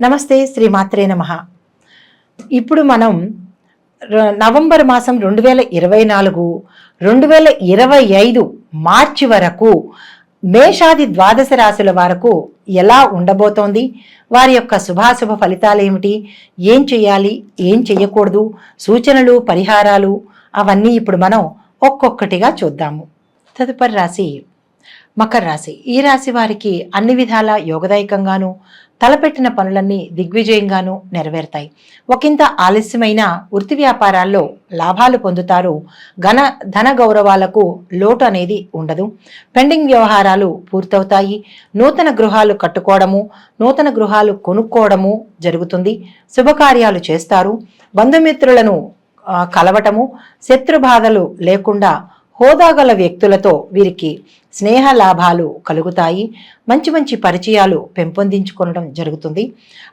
నమస్తే శ్రీ మాత్రే నమ. ఇప్పుడు మనం నవంబర్ మాసం రెండు వేల ఇరవై నాలుగు రెండు వేల ఇరవై ఐదు మార్చి వరకు మేషాది ద్వాదశ రాశుల వరకు ఎలా ఉండబోతోంది? వారి యొక్క శుభాశుభ ఫలితాలు ఏమిటి? ఏం చేయాలి? ఏం చేయకూడదు? సూచనలు పరిహారాలు అవన్నీ ఇప్పుడు మనం ఒక్కొక్కటిగా చూద్దాము. తదుపరి రాశి మకర రాశి. ఈ రాశి వారికి అన్ని విధాల యోగదాయకంగాను తలపెట్టిన పనులన్నీ దిగ్విజయంగాను నెరవేరుతాయి. ఒకంత ఆలస్యమైన వృత్తి వ్యాపారాల్లో లాభాలు పొందుతారు. ఘన ధన గౌరవాలకు లోటు అనేది ఉండదు. పెండింగ్ వ్యవహారాలు పూర్తవుతాయి. నూతన గృహాలు కట్టుకోవడము నూతన గృహాలు కొనుక్కోవడము జరుగుతుంది. శుభకార్యాలు చేస్తారు. బంధుమిత్రులను కలవటము కలవటము శత్రుబాధలు లేకుండా హోదాగల వ్యక్తులతో వీరికి స్నేహ లాభాలు కలుగుతాయి. మంచి మంచి పరిచయాలు పెంపొందించుకోవడం జరుగుతుంది.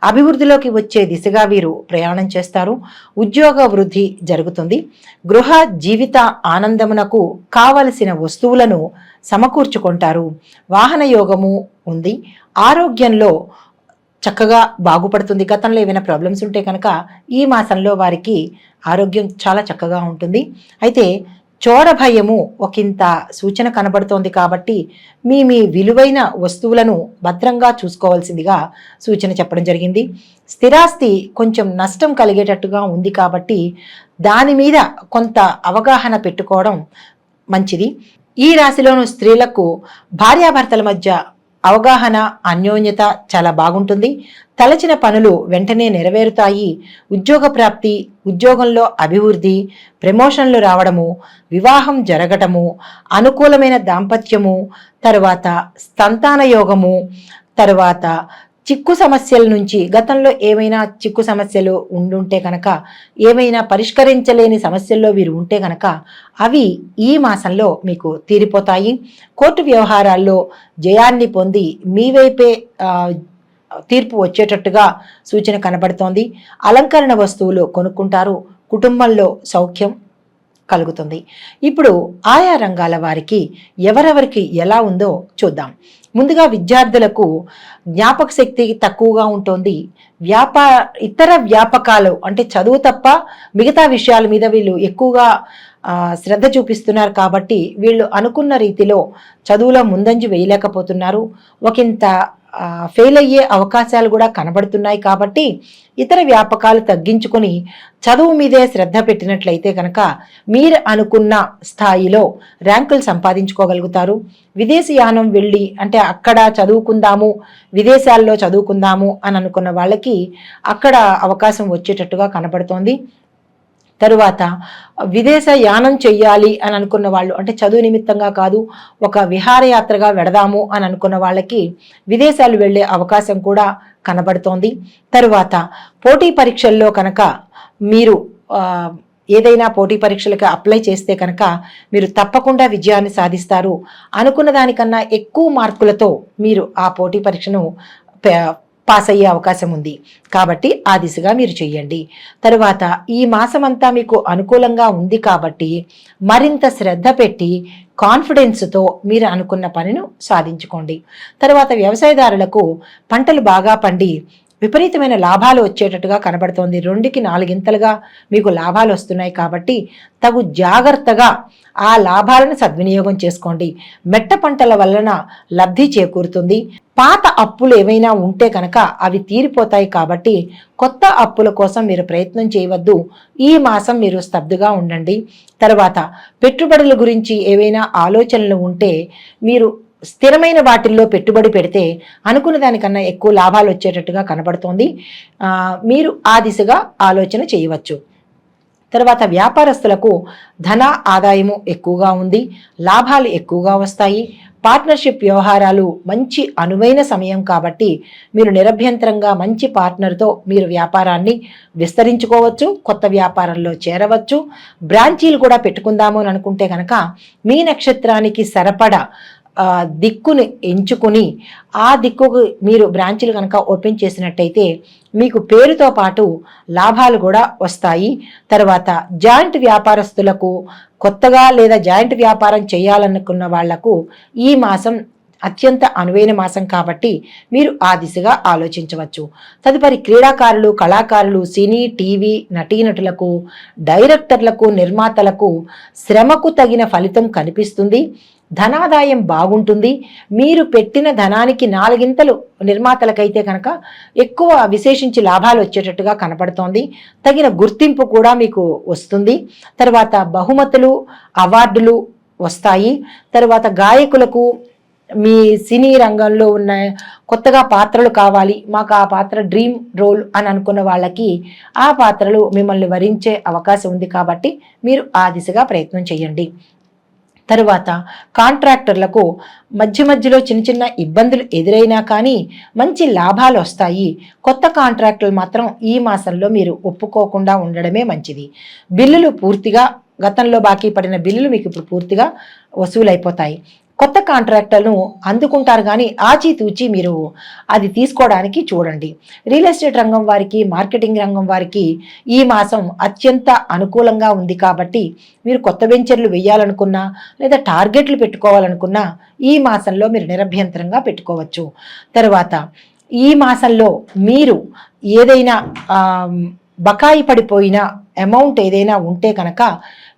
అభివృద్ధిలోకి వచ్చే దిశగా వీరు ప్రయాణం చేస్తారు. ఉద్యోగ వృద్ధి జరుగుతుంది. గృహ జీవిత ఆనందమునకు కావలసిన వస్తువులను సమకూర్చుకుంటారు. వాహన యోగము ఉంది. ఆరోగ్యంలో చక్కగా బాగుపడుతుంది. గతంలో ఏమైనా ప్రాబ్లమ్స్ ఉంటే కనుక ఈ మాసంలో వారికి ఆరోగ్యం చాలా చక్కగా ఉంటుంది. అయితే చోరభయము ఒకంత సూచన కనబడుతోంది కాబట్టి మీ మీ విలువైన వస్తువులను భద్రంగా చూసుకోవాల్సిందిగా సూచన చెప్పడం జరిగింది. స్థిరాస్తి కొంచెం నష్టం కలిగేటట్టుగా ఉంది కాబట్టి దాని మీద కొంత అవగాహన పెట్టుకోవడం మంచిది. ఈ రాశిలోని స్త్రీలకు భార్యాభర్తల మధ్య అవగాహన అన్యోన్యత చాలా బాగుంటుంది. తలచిన పనులు వెంటనే నెరవేరుతాయి. ఉద్యోగ ప్రాప్తి ఉద్యోగంలో అభివృద్ధి ప్రమోషన్లు రావడము వివాహం జరగటము అనుకూలమైన దాంపత్యము తరువాత సంతాన యోగము తరువాత చిక్కు సమస్యల నుంచి గతంలో ఏమైనా చిక్కు సమస్యలు ఉండుంటే కనుక ఏమైనా పరిష్కరించలేని సమస్యల్లో వీరు ఉంటే కనుక అవి ఈ మాసంలో మీకు తీరిపోతాయి. కోర్టు వ్యవహారాల్లో జయాన్ని పొంది మీ వైపే తీర్పు వచ్చేటట్టుగా సూచన కనబడుతోంది. అలంకరణ వస్తువులు కొనుక్కుంటారు. కుటుంబంలో సౌఖ్యం కలుగుతుంది. ఇప్పుడు ఆయా రంగాల వారికి ఎవరెవరికి ఎలా ఉందో చూద్దాం. ముందుగా విద్యార్థులకు జ్ఞాపక శక్తి తక్కువగా ఉంటుంది. వ్యాపా ఇతర వ్యాపకాలు అంటే చదువు తప్ప మిగతా విషయాల మీద వీళ్ళు ఎక్కువగా శ్రద్ధ చూపిస్తున్నారు కాబట్టి వీళ్ళు అనుకున్న రీతిలో చదువులో ముందంజు వేయలేకపోతున్నారు. ఒకంత ఫెయిల్ అయ్యే అవకాశాలు కూడా కనబడుతున్నాయి కాబట్టి ఇతర వ్యాపకాలు తగ్గించుకొని చదువు మీదే శ్రద్ధ పెట్టినట్లయితే కనుక మీరు అనుకున్న స్థాయిలో ర్యాంకులు సంపాదించుకోగలుగుతారు. విదేశయానం వెళ్ళి అంటే అక్కడ చదువుకుందాము విదేశాల్లో చదువుకుందాము అని అనుకున్న వాళ్ళకి అక్కడ అవకాశం వచ్చేటట్టుగా కనబడుతోంది. తరువాత విదేశ యానం చెయ్యాలి అని అనుకున్న వాళ్ళు అంటే చదువు నిమిత్తంగా కాదు ఒక విహారయాత్రగా వెడదాము అని అనుకున్న వాళ్ళకి విదేశాలు వెళ్ళే అవకాశం కూడా కనబడుతోంది. తరువాత పోటీ పరీక్షల్లో కనుక మీరు ఏదైనా పోటీ పరీక్షలకు అప్లై చేస్తే కనుక మీరు తప్పకుండా విజయాన్ని సాధిస్తారు. అనుకున్న దానికన్నా ఎక్కువ మార్కులతో మీరు ఆ పోటీ పరీక్షను పాస్ అయ్యే అవకాశం ఉంది. కాబట్టి ఆ దిశగా మీరు చెయ్యండి. తరువాత ఈ మాసమంతా మీకు అనుకూలంగా ఉంది కాబట్టి మరింత శ్రద్ధ పెట్టి కాన్ఫిడెన్స్తో మీరు అనుకున్న పనిను సాధించుకోండి. తర్వాత వ్యవసాయదారులకు పంటలు బాగా పండి విపరీతమైన లాభాలు వచ్చేటట్టుగా కనబడుతోంది. రెండుకి నాలుగింతలుగా మీకు లాభాలు వస్తున్నాయి కాబట్టి తగు జాగ్రత్తగా ఆ లాభాలను సద్వినియోగం చేసుకోండి. మెట్ట పంటల వలన లబ్ధి చేకూరుతుంది. పాత అప్పులు ఏవైనా ఉంటే కనుక అవి తీరిపోతాయి కాబట్టి కొత్త అప్పుల కోసం మీరు ప్రయత్నం చేయవద్దు. ఈ మాసం మీరు స్తబ్దుగా ఉండండి. తర్వాత పెట్టుబడుల గురించి ఏవైనా ఆలోచనలు ఉంటే మీరు స్థిరమైన వాటిల్లో పెట్టుబడి పెడితే అనుకున్న దానికన్నా ఎక్కువ లాభాలు వచ్చేటట్టుగా కనబడుతోంది. మీరు ఆ దిశగా ఆలోచన చేయవచ్చు. తర్వాత వ్యాపారస్తులకు ధన ఆదాయము ఎక్కువగా ఉంది లాభాలు ఎక్కువగా వస్తాయి. పార్ట్నర్షిప్ వ్యవహారాలు మంచి అనువైన సమయం కాబట్టి మీరు నిరభ్యంతరంగా మంచి పార్ట్నర్తో మీరు వ్యాపారాన్ని విస్తరించుకోవచ్చు కొత్త వ్యాపారంలో చేరవచ్చు. బ్రాంచీలు కూడా పెట్టుకుందాము అని అనుకుంటే కనుక మీ నక్షత్రానికి సరిపడా దిక్కును ఎంచుకుని ఆ దిక్కుకు మీరు బ్రాంచ్లు కనుక ఓపెన్ చేసినట్టయితే మీకు పేరుతో పాటు లాభాలు కూడా వస్తాయి. తర్వాత జాయింట్ వ్యాపారస్తులకు కొత్తగా లేదా జాయింట్ వ్యాపారం చేయాలనుకున్న వాళ్ళకు ఈ మాసం అత్యంత అనువైన మాసం కాబట్టి మీరు ఆ దిశగా ఆలోచించవచ్చు. తదుపరి క్రీడాకారులు కళాకారులు సినీ టీవీ నటీనటులకు డైరెక్టర్లకు నిర్మాతలకు శ్రమకు తగిన ఫలితం కనిపిస్తుంది. ధనాదాయం బాగుంటుంది. మీరు పెట్టిన ధనానికి నాలుగింతలు నిర్మాతలకైతే కనుక ఎక్కువ విశేషించి లాభాలు వచ్చేటట్టుగా కనపడుతోంది. తగిన గుర్తింపు కూడా మీకు వస్తుంది. తర్వాత బహుమతులు అవార్డులు వస్తాయి. తర్వాత గాయకులకు మీ సినీ రంగంలో ఉన్న కొత్తగా పాత్రలు కావాలి. మాకు ఆ పాత్ర డ్రీమ్ రోల్ అని అనుకున్న వాళ్ళకి ఆ పాత్రలు మిమ్మల్ని వరించే అవకాశం ఉంది కాబట్టి మీరు ఆ దిశగా ప్రయత్నం చేయండి. తరువాత కాంట్రాక్టర్లకు మధ్య మధ్యలో చిన్న చిన్న ఇబ్బందులు ఎదురైనా కానీ మంచి లాభాలు వస్తాయి. కొత్త కాంట్రాక్టులు మాత్రం ఈ మాసంలో మీరు ఒప్పుకోకుండా ఉండడమే మంచిది. బిల్లులు పూర్తిగా గతంలో బాకీ పడిన బిల్లులు మీకు ఇప్పుడు పూర్తిగా వసూలైపోతాయి. కొత్త కాంట్రాక్టర్ను అందుకుంటారు కానీ ఆచితూచి మీరు అది తీసుకోవడానికి చూడండి. రియల్ ఎస్టేట్ రంగం వారికి మార్కెటింగ్ రంగం వారికి ఈ మాసం అత్యంత అనుకూలంగా ఉంది కాబట్టి మీరు కొత్త వెంచర్లు వేయాలనుకున్నా లేదా టార్గెట్లు పెట్టుకోవాలనుకున్నా ఈ మాసంలో మీరు నిరభ్యంతరంగా పెట్టుకోవచ్చు. తర్వాత ఈ మాసంలో మీరు ఏదైనా బకాయి పడిపోయిన అమౌంట్ ఏదైనా ఉంటే కనుక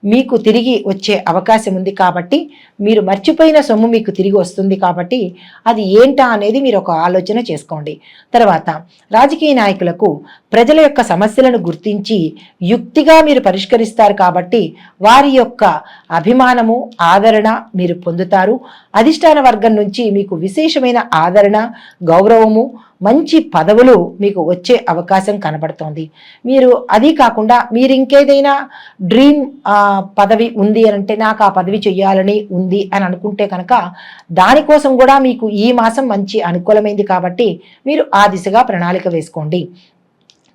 మీకు తిరిగి వచ్చే అవకాశం ఉంది కాబట్టి మీరు మర్చిపోయిన సొమ్ము మీకు తిరిగి వస్తుంది కాబట్టి అది ఏంటా అనేది మీరు ఒక ఆలోచన చేసుకోండి. తర్వాత రాజకీయ నాయకులకు ప్రజల యొక్క సమస్యలను గుర్తించి యుక్తిగా మీరు పరిష్కరిస్తారు కాబట్టి వారి యొక్క అభిమానము ఆదరణ మీరు పొందుతారు. అధిష్టాన వర్గం నుంచి మీకు విశేషమైన ఆదరణ గౌరవము మంచి పదవులు మీకు వచ్చే అవకాశం కనబడుతోంది. మీరు అది కాకుండా మీరు ఇంకేదైనా డ్రీమ్ పదవి ఉంది అని అంటే నాకు ఆ పదవి చేయాలని ఉంది అని అనుకుంటే కనుక దానికోసం కూడా మీకు ఈ మాసం మంచి అనుకూలమైంది కాబట్టి మీరు ఆ దిశగా ప్రణాళిక వేసుకోండి.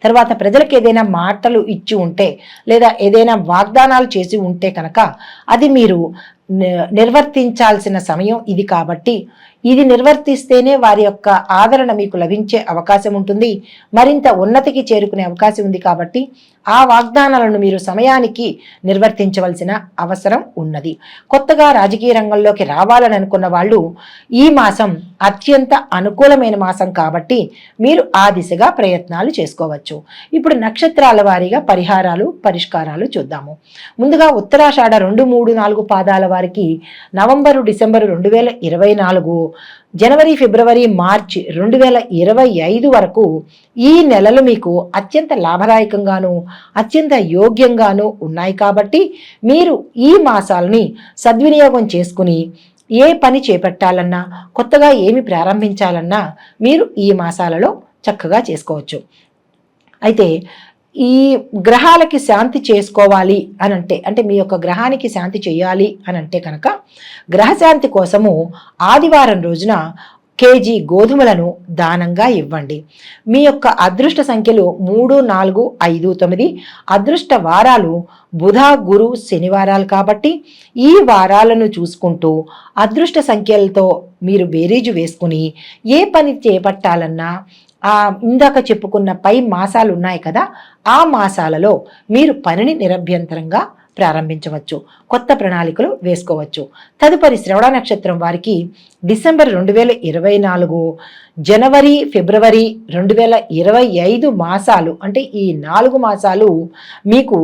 తర్వాత ప్రజలకు ఏదైనా మాటలు ఇచ్చి ఉంటే లేదా ఏదైనా వాగ్దానాలు చేసి ఉంటే కనుక అది మీరు నిర్వర్తించాల్సిన సమయం ఇది కాబట్టి ఇది నిర్వర్తిస్తేనే వారి యొక్క ఆదరణ మీకు లభించే అవకాశం ఉంటుంది. మరింత ఉన్నతికి చేరుకునే అవకాశం ఉంది కాబట్టి ఆ వాగ్దానాలను మీరు సమయానికి నిర్వర్తించవలసిన అవసరం ఉన్నది. కొత్తగా రాజకీయ రంగంలోకి రావాలని అనుకున్న వాళ్ళు ఈ మాసం అత్యంత అనుకూలమైన మాసం కాబట్టి మీరు ఆ దిశగా ప్రయత్నాలు చేసుకోవచ్చు. ఇప్పుడు నక్షత్రాల వారీగా పరిహారాలు పరిష్కారాలు చూద్దాము. ముందుగా ఉత్తరాషాఢ రెండు మూడు నాలుగు పాదాల వారికి నవంబరు డిసెంబరు రెండు వేల ఇరవై నాలుగు జనవరి ఫిబ్రవరి మార్చి రెండు వేల ఇరవై ఐదు వరకు ఈ నెలలు మీకు అత్యంత లాభదాయకంగాను అత్యంత యోగ్యంగాను ఉన్నాయి కాబట్టి మీరు ఈ మాసాలని సద్వినియోగం చేసుకుని ఏ పని చేపట్టాలన్నా కొత్తగా ఏమి ప్రారంభించాలన్నా మీరు ఈ మాసాలలో చక్కగా చేసుకోవచ్చు. అయితే ఈ గ్రహాలకి శాంతి చేసుకోవాలి అని అంటే అంటే మీ యొక్క గ్రహానికి శాంతి చేయాలి అని అంటే కనుక గ్రహశాంతి కోసము ఆదివారం రోజున కేజీ గోధుమలను దానంగా ఇవ్వండి. మీ యొక్క అదృష్ట సంఖ్యలు మూడు నాలుగు ఐదు తొమ్మిది. అదృష్ట వారాలు బుధ గురు శనివారాలు కాబట్టి ఈ వారాలను చూసుకుంటూ అదృష్ట సంఖ్యలతో మీరు బేరీజు వేసుకుని ఏ పని చేపట్టాలన్నా ఇందాక చెప్పుకున్న పై మాసాలు ఉన్నాయి కదా ఆ మాసాలలో మీరు పనిని నిరభ్యంతరంగా ప్రారంభించవచ్చు కొత్త ప్రణాళికలు వేసుకోవచ్చు. తదుపరి శ్రవణ నక్షత్రం వారికి డిసెంబర్ రెండు వేల ఇరవై నాలుగు జనవరి ఫిబ్రవరి రెండు వేల ఇరవై ఐదు మాసాలు అంటే ఈ నాలుగు మాసాలు మీకు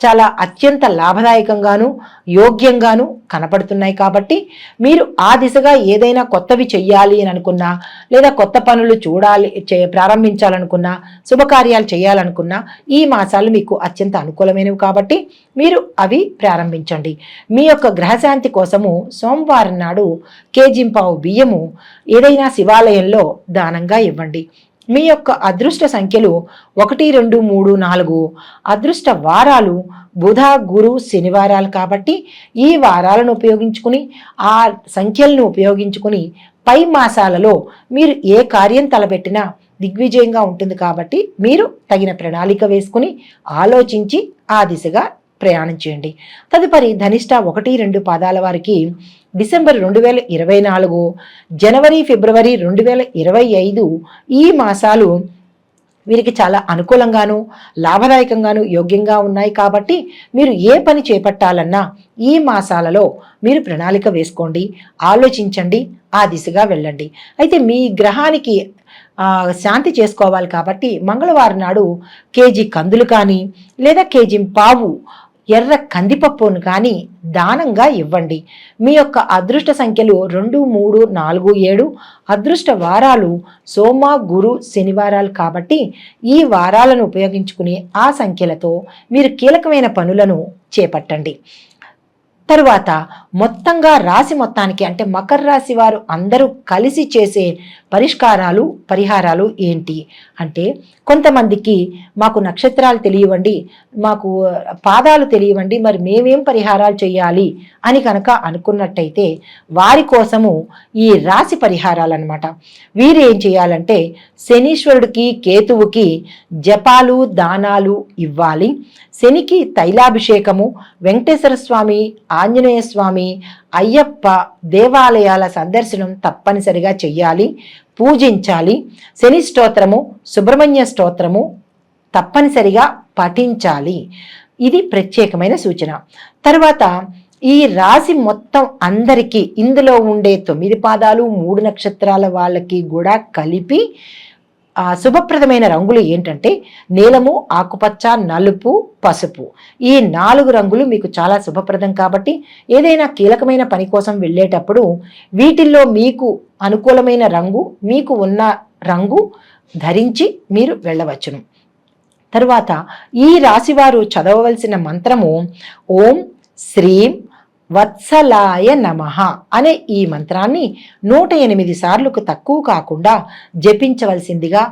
చాలా అత్యంత లాభదాయకంగాను యోగ్యంగాను కనపడుతున్నాయి కాబట్టి మీరు ఆ దిశగా ఏదైనా కొత్తవి చెయ్యాలి అని అనుకున్నా లేదా కొత్త పనులు చూడాలి చే ప్రారంభించాలనుకున్నా శుభకార్యాలు చేయాలనుకున్నా ఈ మాసాలు మీకు అత్యంత అనుకూలమైనవి కాబట్టి మీరు అవి ప్రారంభించండి. మీ యొక్క గ్రహశాంతి కోసము సోమవారం నాడు కేజింపావు బియ్యము ఏదైనా శివాలయంలో దానంగా ఇవ్వండి. మీ యొక్క అదృష్ట సంఖ్యలు ఒకటి రెండు మూడు నాలుగు అదృష్ట వారాలు బుధ గురు శనివారాలు కాబట్టి ఈ వారాలను ఉపయోగించుకుని ఆ సంఖ్యలను ఉపయోగించుకుని పై మాసాలలో మీరు ఏ కార్యం తలపెట్టినా దిగ్విజయంగా ఉంటుంది కాబట్టి మీరు తగిన ప్రణాళిక వేసుకుని ఆలోచించి ఆ దిశగా ప్రయాణం చేయండి. తదుపరి ధనిష్ట ఒకటి రెండు పాదాల వారికి డిసెంబర్ రెండు వేల ఇరవై నాలుగు జనవరి ఫిబ్రవరి రెండు వేల ఇరవై ఐదు ఈ మాసాలు వీరికి చాలా అనుకూలంగాను లాభదాయకంగాను యోగ్యంగా ఉన్నాయి కాబట్టి మీరు ఏ పని చేపట్టాలన్నా ఈ మాసాలలో మీరు ప్రణాళిక వేసుకోండి ఆలోచించండి ఆ దిశగా వెళ్ళండి. అయితే మీ గ్రహానికి శాంతి చేసుకోవాలి కాబట్టి మంగళవారం నాడు కేజీ కందులు కానీ లేదా కేజీ పావు ఎర్ర కందిపప్పును కానీ దానంగా ఇవ్వండి. మీ యొక్క అదృష్ట సంఖ్యలు రెండు మూడు నాలుగు ఏడు. అదృష్ట వారాలు సోమ గురు శనివారాలు కాబట్టి ఈ వారాలను ఉపయోగించుకుని ఆ సంఖ్యలతో మీరు కీలకమైన పనులను చేపట్టండి. తరువాత మొత్తంగా రాశి మొత్తానికి అంటే మకర రాశి వారు అందరూ కలిసి చేసే పరిష్కారాలు పరిహారాలు ఏంటి? అంటే కొంతమందికి మాకు నక్షత్రాలు తెలియవండి మాకు పాదాలు తెలియవండి మరి మేమేం పరిహారాలు చేయాలి అని కనుక అనుకున్నట్టయితే వారి కోసము ఈ రాశి పరిహారాలు అనమాట వీరు ఏం చేయాలంటే శనీశ్వరుడికి కేతువుకి జపాలు దానాలు ఇవ్వాలి. శనికి తైలాభిషేకము వెంకటేశ్వర స్వామి ఆంజనేయ స్వామి అయ్యప్ప దేవాలయాల సందర్శనం తప్పనిసరిగా చెయ్యాలి. పూజించాలి. శని స్తోత్రము సుబ్రహ్మణ్య స్తోత్రము తప్పనిసరిగా పఠించాలి. ఇది ప్రత్యేకమైన సూచన. తర్వాత ఈ రాశి మొత్తం అందరికీ ఇందులో ఉండే తొమ్మిది పాదాలు మూడు నక్షత్రాల వాళ్ళకి కూడా కలిపి శుభప్రదమైన రంగులు ఏంటంటే నీలము ఆకుపచ్చ నలుపు పసుపు. ఈ నాలుగు రంగులు మీకు చాలా శుభప్రదం కాబట్టి ఏదైనా కీలకమైన పని కోసం వెళ్ళేటప్పుడు వీటిల్లో మీకు అనుకూలమైన రంగు మీకు ఉన్న రంగు ధరించి మీరు వెళ్ళవచ్చును. తరువాత ఈ రాశివారు చదవవలసిన మంత్రము ఓం శ్రీం వత్సలాయ నమః అనే ఈ మంత్రాన్ని నూట ఎనిమిది సార్లకు తక్కువ కాకుండా జపించవలసిందిగా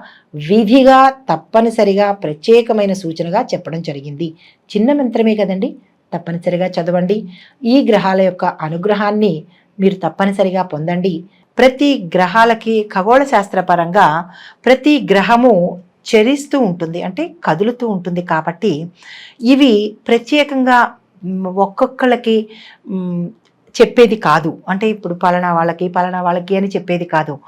విధిగా తప్పనిసరిగా ప్రత్యేకమైన సూచనగా చెప్పడం జరిగింది. చిన్న మంత్రమే కదండి? తప్పనిసరిగా చదవండి. ఈ గ్రహాల యొక్క అనుగ్రహాన్ని మీరు తప్పనిసరిగా పొందండి. ప్రతి గ్రహాలకి ఖగోళ శాస్త్రపరంగా ప్రతి గ్రహము చరిస్తూ ఉంటుంది. అంటే కదులుతూ ఉంటుంది కాబట్టి ఇవి ప్రత్యేకంగా ఒక్కొక్కళ్ళకి చెప్పేది కాదు. అంటే ఇప్పుడు పలానా వాళ్ళకి పలానా వాళ్ళకి అని చెప్పేది కాదు.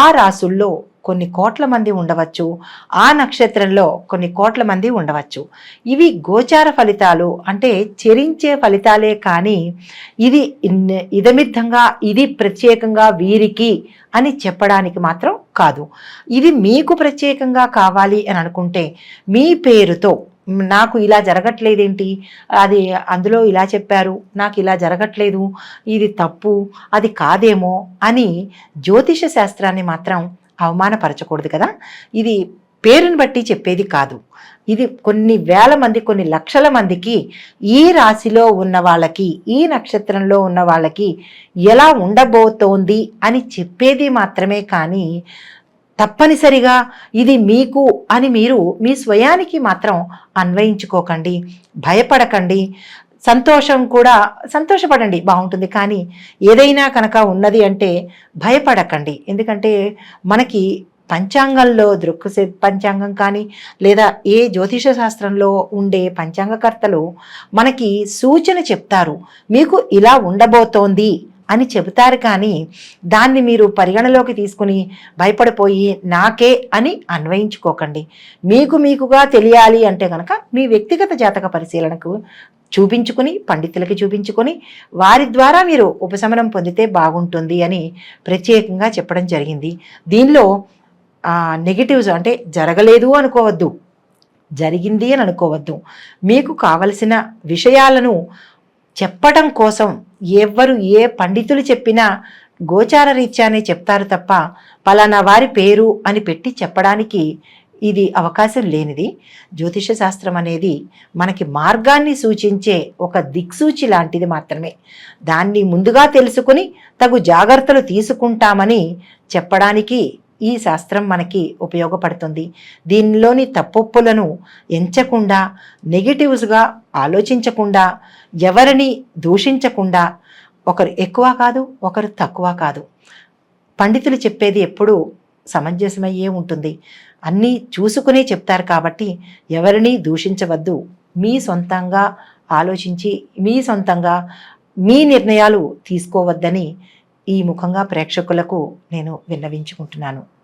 ఆ రాసుల్లో కొన్ని కోట్ల మంది ఉండవచ్చు. ఆ నక్షత్రంలో కొన్ని కోట్ల మంది ఉండవచ్చు. ఇవి గోచార ఫలితాలు. అంటే చెరించే ఫలితాలే కానీ ఇది ఇదమిద్ధంగా ఇది ప్రత్యేకంగా వీరికి అని చెప్పడానికి మాత్రం కాదు. ఇది మీకు ప్రత్యేకంగా కావాలి అని అనుకుంటే మీ పేరుతో నాకు ఇలా జరగట్లేదేంటి? అది అందులో ఇలా చెప్పారు నాకు ఇలా జరగట్లేదు ఇది తప్పు అది కాదేమో అని జ్యోతిష శాస్త్రాన్ని మాత్రం అవమానపరచకూడదు కదా? ఇది పేరుని బట్టి చెప్పేది కాదు. ఇది కొన్ని వేల మంది కొన్ని లక్షల మందికి ఈ రాశిలో ఉన్న వాళ్ళకి ఈ నక్షత్రంలో ఉన్న వాళ్ళకి ఎలా ఉండబోతోంది అని చెప్పేది మాత్రమే కానీ తప్పనిసరిగా ఇది మీకు అని మీరు మీ స్వయానికి మాత్రం అన్వయించుకోకండి. భయపడకండి. సంతోషం కూడా సంతోషపడండి బాగుంటుంది. కానీ ఏదైనా కనుక ఉన్నది అంటే భయపడకండి. ఎందుకంటే మనకి పంచాంగంలో దృక్కు పంచాంగం కానీ లేదా ఏ జ్యోతిష శాస్త్రంలో ఉండే పంచాంగకర్తలు మనకి సూచన చెప్తారు. మీకు ఇలా ఉండబోతోంది. అని చెబుతారు కానీ దాన్ని మీరు పరిగణలోకి తీసుకుని భయపడిపోయి నాకే అని అన్వయించుకోకండి. మీకు మీకుగా తెలియాలి అంటే కనుక మీ వ్యక్తిగత జాతక పరిశీలనకు చూపించుకుని పండితులకి చూపించుకొని వారి ద్వారా మీరు ఉపశమనం పొందితే బాగుంటుంది అని ప్రత్యేకంగా చెప్పడం జరిగింది. దీనిలో నెగిటివ్స్ అంటే జరగలేదు అనుకోవద్దు. జరిగింది అని అనుకోవద్దు. మీకు కావలసిన విషయాలను చెప్పటం కోసం ఎవ్వరు ఏ పండితులు చెప్పినా గోచార రీత్యానే చెప్తారు తప్ప పలానా వారి పేరు అని పెట్టి చెప్పడానికి ఇది అవకాశం లేనిది. జ్యోతిష శాస్త్రం అనేది మనకి మార్గాన్ని సూచించే ఒక దిక్సూచి లాంటిది మాత్రమే. దాన్ని ముందుగా తెలుసుకుని తగు జాగ్రత్తలు తీసుకుంటామని చెప్పడానికి ఈ శాస్త్రం మనకి ఉపయోగపడుతుంది. దీనిలోని తప్పొప్పులను ఎంచకుండా నెగిటివ్స్గా ఆలోచించకుండా ఎవరిని దూషించకుండా ఒకరు ఎక్కువ కాదు ఒకరు తక్కువ కాదు. పండితులు చెప్పేది ఎప్పుడూ సమంజసమయ్యే ఉంటుంది. అన్నీ చూసుకునే చెప్తారు కాబట్టి ఎవరిని దూషించవద్దు. మీ సొంతంగా ఆలోచించి మీ సొంతంగా మీ నిర్ణయాలు తీసుకోవద్దని ఈ ముఖంగా ప్రేక్షకులకు నేను విన్నవించుకుంటున్నాను.